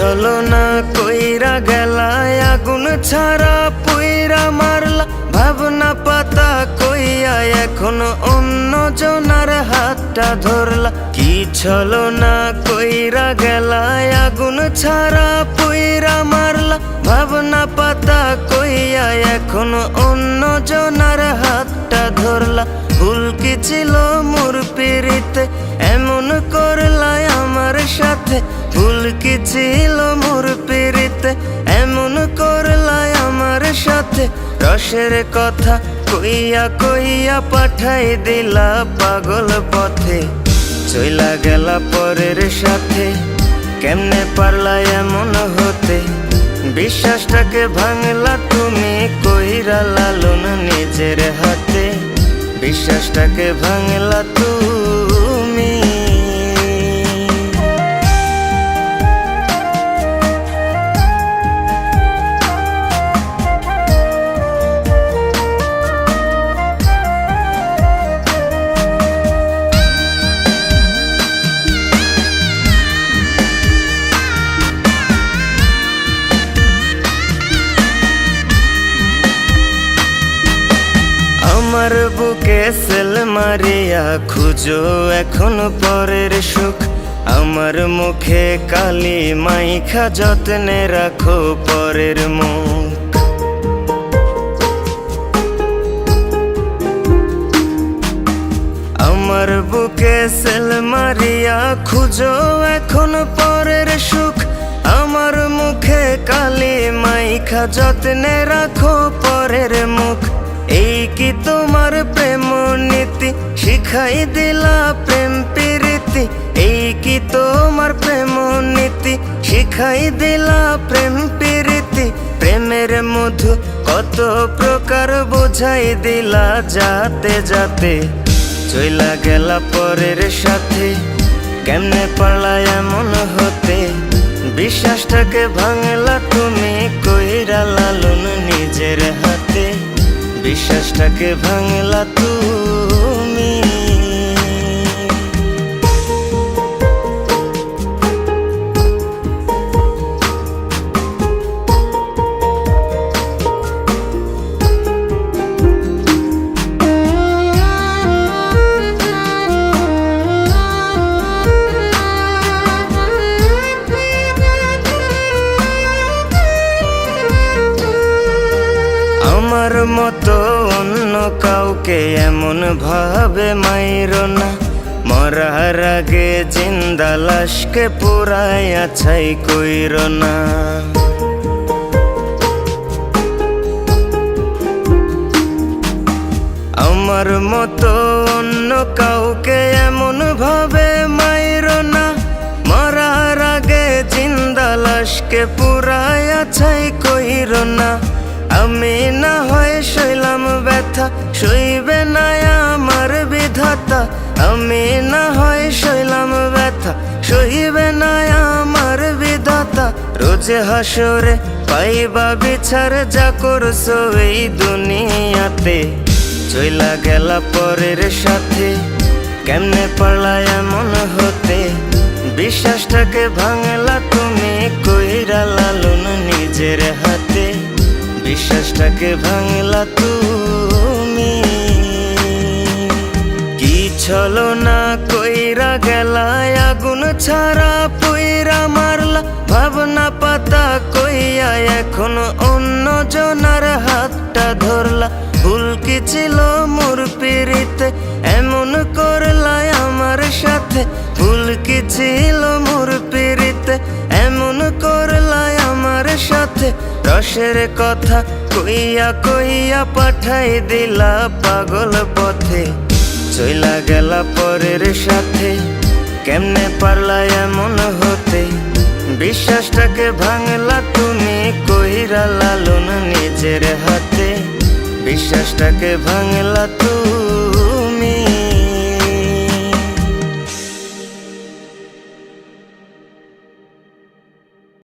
ছলনা কইরা গেলা, আগুন ছাড়া পুইরা মারলা। ভাবনা পাতা কইয়া এখন অন্য জনার হাতটা ধরলা। কি ছলনা কইরা গেলা, আগুন ছাড়া পুইরা মারলা। ভাবনা পাতা কইয়া এখন অন্য জনার হাতটা ধরলা। ভুল কি ছিল? সাথে ভুল কি ছিল মোর পিড়িতে? এমন করলাই আমার সাথে। রসের কথা কইয়া কইয়া পাঠাই দিলা পাগল পথে। চইলা গেলা পরের সাথে। কেমনে পারলা এমন হতে? বিশ্বাসটাকে ভাঙলা তুমি কইরা লালন নিজের হাতে। বিশ্বাসটাকে ভাঙলা তুমি আমার বুকে সেল মারিয়া, খুঁজো এখন পরের সুখ। আমার মুখে কালি মাইখা যত্নে রাখো পরের মুখ। আমার বুকে সেল মারিয়া, খুঁজো এখন পরের সুখ। আমার মুখে কালি মাইখা যত্নে রাখো পরের মুখ। এই কি তোমার প্রেম নীতি শিখাই দিলা প্রেম প্রীতি। এই কি তোমার প্রেম নীতি শিখাই দিলা প্রেম প্রীতি। প্রেমের মধু কত প্রকার বোঝাই দিলা যাতে যাতে। চইলা গেলা পরের সাথে, কেমনে পারলা এমন হতে? বিশ্বাসটাকে ভাঙলা তুমি কইরা লালন নিজের হাতে। বিশ্বাসটাকে ভাঙলা তুমি আমার মতো অন্য কাউকে এমন ভাবে মাইর না। মরার আগে জিন্দা লাশকে পুরাই আছাই কইর না। আমার মতো অন্য কাউকে এমন ভাবে মাইর না। মরার আগে জিন্দা লাশকে পুরাই আছাই কইর না। আমি না হয় শৈলাম ব্যথা শৈবে না আমার বিধাতা। আমি না হয় শৈলাম ব্যথা, সইবে না আমার বিধাতা। রোজে হাসরে পাইবা বিচার যা করছ এই দুনিয়াতে। চইলা গেলা পরের সাথে, কেমনে পারলা এমন হতে? বিশ্বাসটাকে ভাঙলা তুমি, কইরা লালন নিজের হাতে। বিশ্বাসটাকে ভাঙলা তুমি। কি ছলো না কইরা গেলা, আগুন ছাড়া পইরা মারলা। ভাবনা পাতা কইয়া এখন অন্য জনার হাতটা ধরলা। ভুল কি ছিল সাথে রসের কথা কইয়া কইয়া পাঠাই দিলা পাগল পথে। চইলা গেলা পরের সাথে, কেমনে পারলা এমন হতে? বিশ্বাসটাকে ভাঙলা তুমি কইরা লালন নিজের হাতে। বিশ্বাসটাকে ভাঙলা তুই